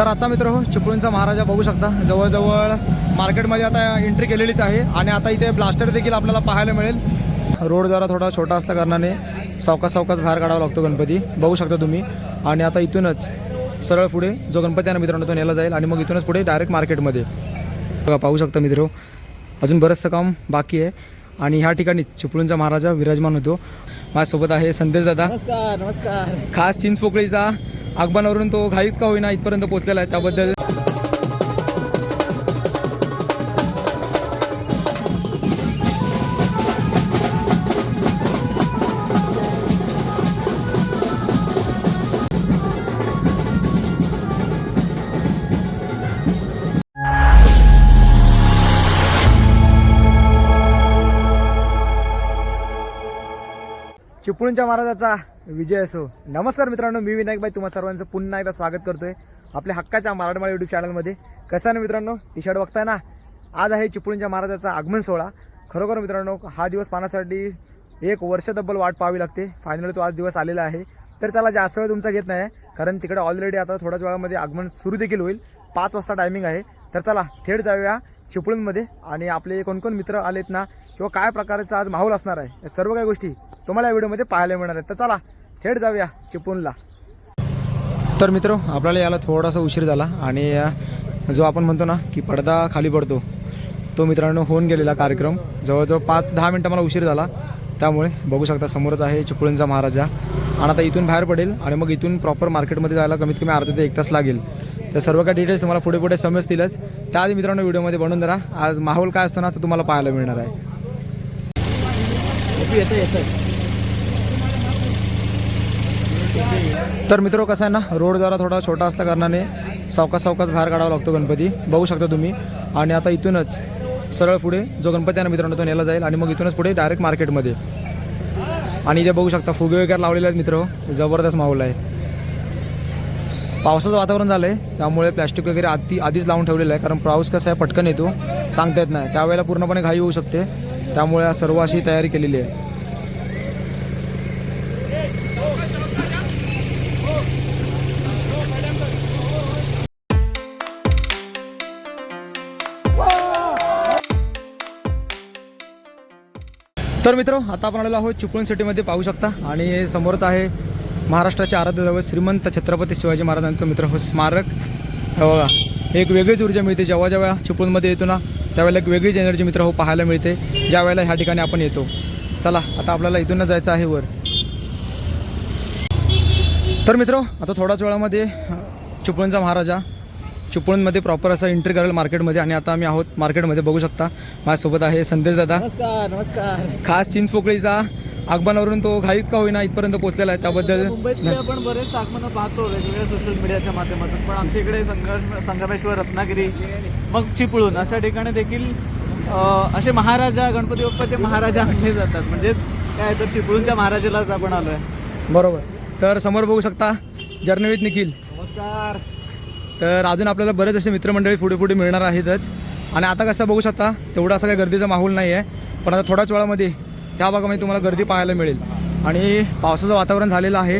तर आता मित्र हो चिपळूणचा महाराजा बघू शकता. जवळजवळ मार्केटमध्ये आता एंट्री केलेलीच आहे आणि आता इथे ब्लास्टर देखील आपल्याला पाहायला मिळेल. रोड जरा थोडा छोटा असल्या कारणाने सावकाश सावकाश बाहेर काढावा लागतो गणपती. बघू शकता तुम्ही. आणि आता इथूनच सरळ पुढे जो गणपती आहे ना मित्रांनो तो नेला जाईल आणि मग इथूनच पुढे डायरेक्ट मार्केटमध्ये बघा पाहू शकता मित्र. अजून बरंचसं काम बाकी आहे. आणि ह्या ठिकाणी चिपळूणचा महाराजा विराजमान होतो. माझ्यासोबत आहे संदेश दादा नमस्कार नमस्कार. खास चिंचपोकळीचा आगमनावरून तो घाईत का होईना इथपर्यंत पोहोचलेला आहे त्याबद्दल चिपळूणच्या महाराजाचा विजय असो. नमस्कार मित्रांनो मी विनायक भाई तुम्हा सर्वांचं पुन्हा एकदा स्वागत करतोय आपल्या हक्काच्या मराठमाळा युट्यूब चॅनलमध्ये कसं आहे ना मित्रांनो? टी शर्ट बघताय ना? आज आहे चिपळूणच्या महाराजाचा आगमन सोहळा. खरोखर मित्रांनो हा दिवस पाहण्यासाठी एक वर्ष तब्बल वाट पाहावी लागते. फायनली तो आज दिवस आलेला आहे. तर चला जास्त वेळ तुमचा घेत नाही कारण तिकडे ऑलरेडी आता थोड्याच वेळामध्ये आगमन सुरू देखील होईल. पाच वाजता टायमिंग आहे. तर चला थेट जाऊया. चिपळूणमध्ये. आणि आपले कोणकोण मित्र आलेत ना किंवा काय प्रकारचा आज माहोल असणार आहे या सर्व काही गोष्टी तुम्हाला या व्हिडिओमध्ये पाहायला मिळणार आहेत. तर चला थेट जाऊया चिपळूणला. तर मित्र आपल्याला याला थोडासा उशीर झाला आणि जो आपण म्हणतो ना की पडदा खाली पडतो तो मित्रांनो होऊन गेलेला कार्यक्रम. जवळजवळ पाच दहा मिनटं मला उशीर झाला. त्यामुळे बघू शकता समोरच आहे चिपळूणचा महाराजा. आणि आता इथून बाहेर पडेल आणि मग इथून प्रॉपर मार्केटमध्ये जायला कमीत कमी अर्धा ते एक तास लागेल. तर सर्व काही डिटेल्स तुम्हाला पुढे पुढे समजतीलच. त्याआधी मित्रांनो व्हिडिओमध्ये बनवून जरा आज माहोल काय असतो ना तर तुम्हाला पाहायला मिळणार आहे. येतं येतं तर मित्र कसं आहे ना रोड जरा थोडा छोटा असल्या कारणाने सावकास सावकाश बाहेर काढावा लागतो गणपती. बघू शकता तुम्ही. आणि आता इथूनच सरळ पुढे जो गणपती आहे ना मित्रांनो तो नेला जाईल. आणि मग इथूनच पुढे डायरेक्ट मार्केटमध्ये आणि इथे बघू शकता फुगे वगैरे लावलेले आहेत मित्र. जबरदस्त माहोल आहे. पावसाचं वातावरण झालं आहे त्यामुळे प्लॅस्टिक वगैरे आधी आधीच लावून ठेवलेलं आहे कारण पाऊस कसा आहे पटकन येतो सांगता येत नाही. त्यावेळेला पूर्णपणे घाई होऊ शकते त्यामुळे सर्व अशी तयारी केलेली आहे. तर मित्र आता आपण आलेलो आहोत चिपळूण सिटीमध्ये पाहू शकता. आणि समोरच आहे महाराष्ट्राचे आराध्य दैवत श्रीमंत छत्रपती शिवाजी महाराजांचं मित्र हो स्मारक. हे बघा एक वेगळीच ऊर्जा मिळते. जेव्हा जेव्हा चिपळूणमध्ये येतो ना त्यावेळेला एक वेगळीच एनर्जी मित्र हो पाहायला मिळते. ज्या वेळेला ह्या ठिकाणी आपण येतो. चला आता आपल्याला इथूनच जायचं आहे वर. तर मित्र आता थोड्याच वेळामध्ये चिपळूणचा महाराजा चिपळूणमध्ये प्रॉपर असं एंट्री करेल मार्केटमध्ये आणि आता आम्ही आहोत. मार्केटमध्ये बघू शकता. माझ्यासोबत आहे संदेश दादा नमस्कार नमस्कार. खास चिंचपोकळीचा आगमनावरून तो घाईत का होईना इथपर्यंत पोहोचलेला आहे त्याबद्दल मुंबईतले आपण बरेच आगमनं पाहतो वेगवेगळ्या सोशल मीडियाच्या माध्यमातून पण आमच्या इकडे संघर्ष संगमेश्वर रत्नागिरी मग चिपळूण अशा ठिकाणी देखील असे महाराजा गणपती बाप्पाचे महाराजा आणले जातात. म्हणजेच काय तर चिपळूणच्या महाराजालाच आपण आलोय. बरोबर. तर समोर बघू शकता जर्नवीत निखिल. नमस्कार. तर अजून आपल्याला बरेच असे मित्रमंडळी पुढे पुढे मिळणार आहेतच. आणि आता कसं बघू शकता तेवढा असं काही गर्दीचा माहोल नाही आहे पण आता थोड्याच वेळामध्ये ह्या भागामध्ये तुम्हाला गर्दी पाहायला मिळेल. आणि पावसाचं वातावरण झालेलं आहे.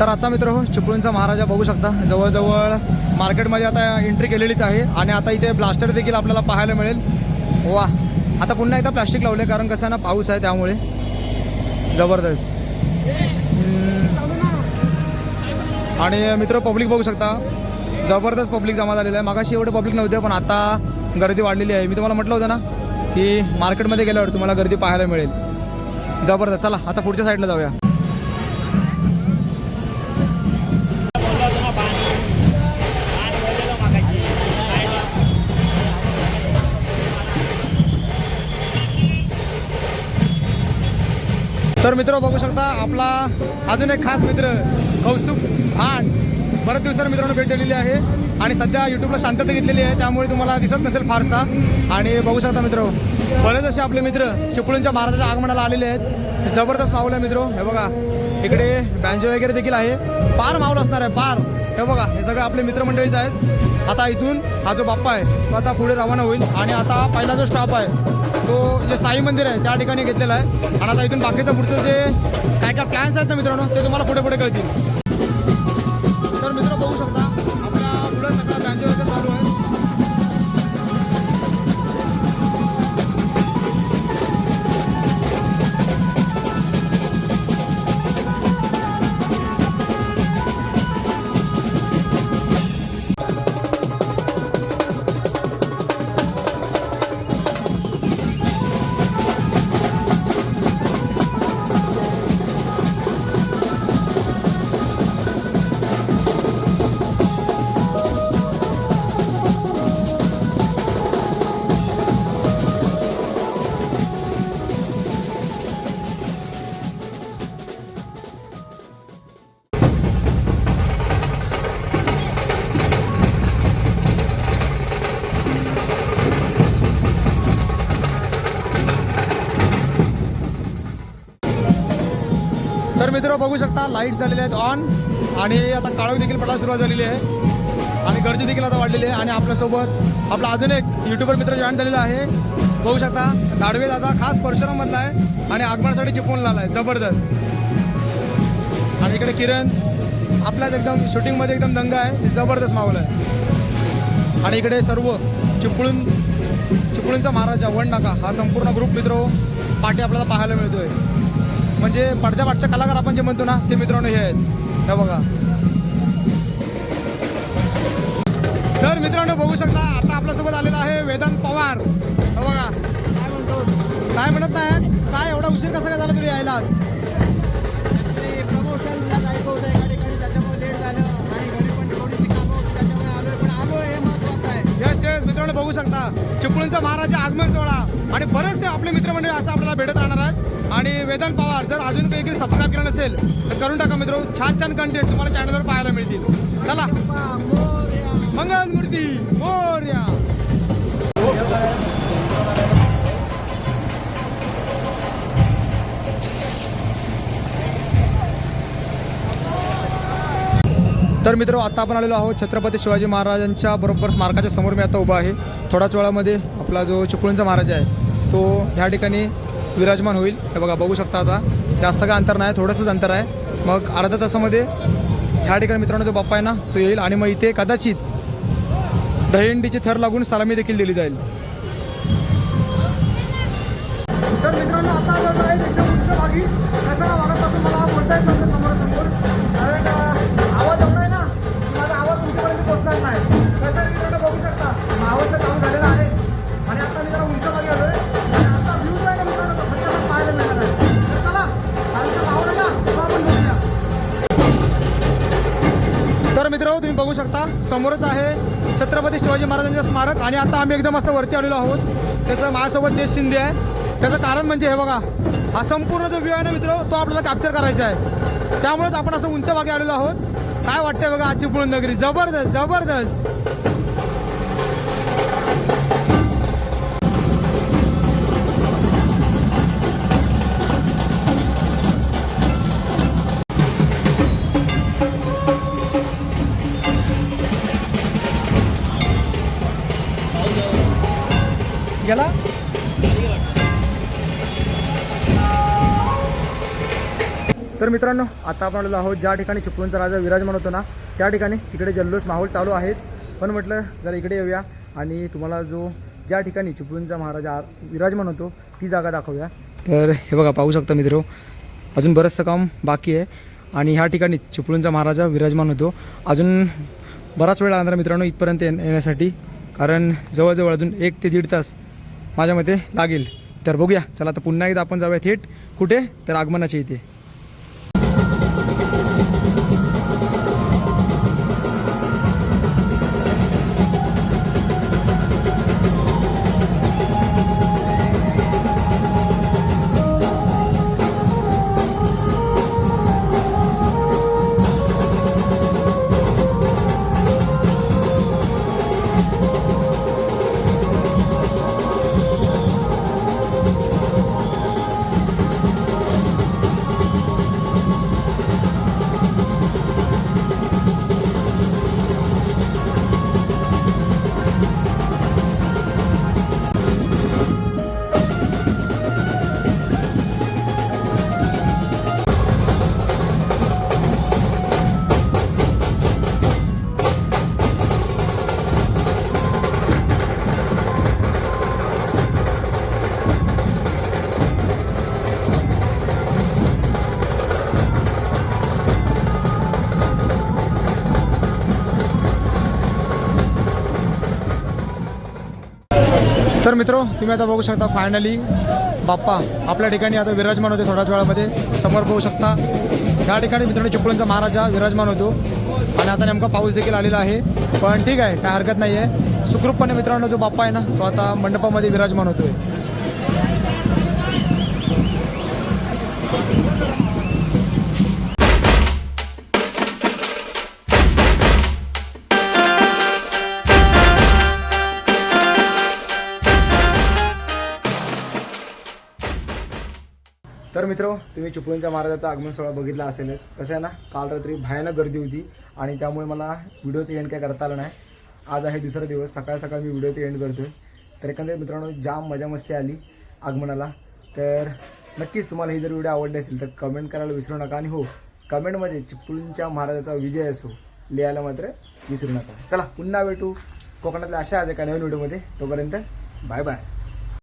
तर आता मित्र हो चिपळूणचा महाराजा बघू शकता. जवळजवळ मार्केटमध्ये आता एंट्री केलेलीच आहे. आणि आता इथे ब्लास्टर देखील आपल्याला पाहायला मिळेल. वा आता पुन्हा एकदा प्लास्टिक लावले कारण कसं आहे ना पाऊस आहे त्यामुळे. जबरदस्त. आणि मित्र पब्लिक बघू शकता. जबरदस्त पब्लिक जमा झालेलं आहे. मागाशी एवढं पब्लिक नव्हते पण आता गर्दी वाढलेली आहे. मी तुम्हाला म्हटलं होतं ना की मार्केटमध्ये गेल्यावर तुम्हाला गर्दी पाहायला मिळेल. जबरदस्त. चला आता पुढच्या साईडला जाऊया. तर मित्र बघू शकता आपला अजून एक खास मित्र कौसुक आठ बऱ्याच दिवसांनी मित्रांनो भेट दिलेली आहे. आणि सध्या यूट्यूबला शांतता घेतलेली आहे त्यामुळे तुम्हाला दिसत नसेल फारसा. आणि बघू शकता मित्र बरेच असे आपले मित्र चिपळूणच्या महाराजाच्या आगमनाला आलेले आहेत जबरदस्त माऊल आहे मित्र. हे बघा इकडे बँजो वगैरे देखील आहे. पार माऊल असणार आहे पार. हे बघा हे सगळे आपले मित्रमंडळीच आहेत. आता इथून हा जो बाप्पा आहे तो आता पुढे रवाना होईल. आणि आता पहिला जो स्टॉप आहे तो जे साई मंदिर आहे त्या ठिकाणी घेतलेला आहे. आणि आता इथून बाकीचं पुढचं जे काय काय प्लॅन्स आहेत ना मित्रांनो ते तुम्हाला पुढे पुढे कळतील. बघू शकता लाइट झालेले आहेत ऑन आणि आता काळोख देखील पडायला सुरुवात झालेली आहे. आणि गर्दी देखील आता वाढलेली आहे. आणि आपल्यासोबत आपला अजून एक युट्यूबर मित्र जॉईन झालेला आहे. बघू शकता दाडवे दादा खास परशुरामधला आहे. आणि आगमनासाठी चिपवून आला आहे. जबरदस्त. आणि इकडे किरण आपल्याच एकदम शूटिंगमध्ये एकदम दंग आहे. जबरदस्त माहोल आहे. आणि इकडे सर्व चिपळूण चिपळूणचा महाराजा वन नाका हा संपूर्ण ग्रुप मित्र हो, पाठी आपल्याला पाहायला मिळतोय. म्हणजे पडद्यापाठच्या कलाकार आपण जे म्हणतो ना ते मित्रांनो हे आहेत. हे बघा. तर मित्रांनो बघू शकता आता आपल्यासोबत आलेला आहे वेदांत पवार. हे बघा. काय म्हणतो काय म्हणत नाही काय एवढा उशीर कसा काय झाला तुला यायला आज? ते प्रमोशनला जायचं होतं एका ठिकाणी त्याच्यामुळे लेट झालं. आणि घरी पण थोडीशी कामं होती त्याच्यामुळे आलोय पण आलो हे महत्वाचं आहे. येस येस मित्रांनो बघू शकता. चिपळूणचा महाराजा आगमन सोहळा. आणि बरेचसे आपले मित्रमंडळी असं आपल्याला भेटत राहणार आहेत. आणि वेदन पवार जर अजून काही सबस्क्राईब केलं नसेल तर करून टाका मित्र छान छान कंटेंट तुम्हाला चॅनलवर पाहायला मिळतील. चला. मंगल मूर्ती मोर्या. तर मित्र आता आपण आलेलो आहोत छत्रपती शिवाजी महाराजांच्या बरोबर स्मारकाच्या समोर. मी आता उभा आहे. थोड्याच वेळामध्ये आपला जो चिपळूणचा महाराज आहे तो ह्या ठिकाणी विराजमान होईल. हे बघा बघू शकता आता. जास्त काय अंतर नाही थोडंसंच अंतर आहे. मग अर्ध्या तासामध्ये ह्या ठिकाणी मित्रांनो जो बाप्पा आहे ना तो येईल. आणि मग इथे कदाचित दहीहंडीची थर लागून सलामी देखील दिली जाईल. समोरच आहे छत्रपती शिवाजी महाराजांचं स्मारक. आणि आता आम्ही एकदम असं वरती आलेलो आहोत. त्याचं माझ्यासोबत जे शिंदे आहे. त्याचं कारण म्हणजे हे बघा हा संपूर्ण जो व्ह्यू आहे ना मित्र तो आपल्याला कॅप्चर करायचा आहे. त्यामुळेच आपण असं उंच भागी आलेलो आहोत. काय वाटतंय बघा आजची पुळण नगरी जबरदस्त जबरदस्त. याला तर मित्रांनो आता आपण आलेलो आहोत ज्या ठिकाणी चिपळूणचा राजा विराजमान होतो ना त्या ठिकाणी तिकडे जल्लोष माहोल चालू आहेच. पण म्हटलं जरा इकडे येऊया आणि तुम्हाला जो ज्या ठिकाणी चिपळूणचा महाराजा विराजमान होतो ती जागा दाखवूया. तर हे बघा पाहू शकता मित्र अजून बरंचसं काम बाकी आहे. आणि ह्या ठिकाणी चिपळूणचा महाराजा विराजमान होतो. अजून बराच वेळ लागणार मित्रांनो इथपर्यंत येण्यासाठी कारण जवळजवळ अजून एक ते दीड तास माझ्या मते लागेल. तर बघूया. चला आता पुन्हा एकदा आपण जाऊया थेट. कुठे? तर आगमनाच्या इथे. तर मित्रो तुम्ही आता बघू शकता फायनली बाप्पा आपल्या ठिकाणी आता विराजमान होते थोड्याच वेळामध्ये. समोर बघू शकता. या ठिकाणी मित्रांनो चिपळूणचा महाराजा विराजमान होतो. आणि आता नेमका पाऊस देखील आलेला आहे. पण ठीक आहे काय हरकत नाही आहे सुखरूपपणे मित्रांनो जो बाप्पा आहे ना तो आता मंडपामध्ये विराजमान होतो आहे मित्र तुम्ही चिपळूणच्या महाराजाचा आगमन सोहळा बघितला असेलच. कसं आहे ना काल रात्री भयानक गर्दी होती आणि त्यामुळे मला व्हिडिओचं एंड काय करता आलं नाही. आज आहे दुसरा दिवस सकाळ सकाळ मी व्हिडिओचं एंड करतोय. तर एकंदरीत मित्रांनो जाम मजा मस्ती आली आगमनाला. तर नक्कीच तुम्हाला ही जर व्हिडिओ आवडली असेल तर कमेंट करायला विसरू नका. आणि हो कमेंटमध्ये चिपळूणच्या महाराजाचा विजय असो लिहायला मात्र विसरू नका. चला पुन्हा भेटू. कोकणातल्या अशा आज एका नवीन व्हिडिओमध्ये. तोपर्यंत बाय बाय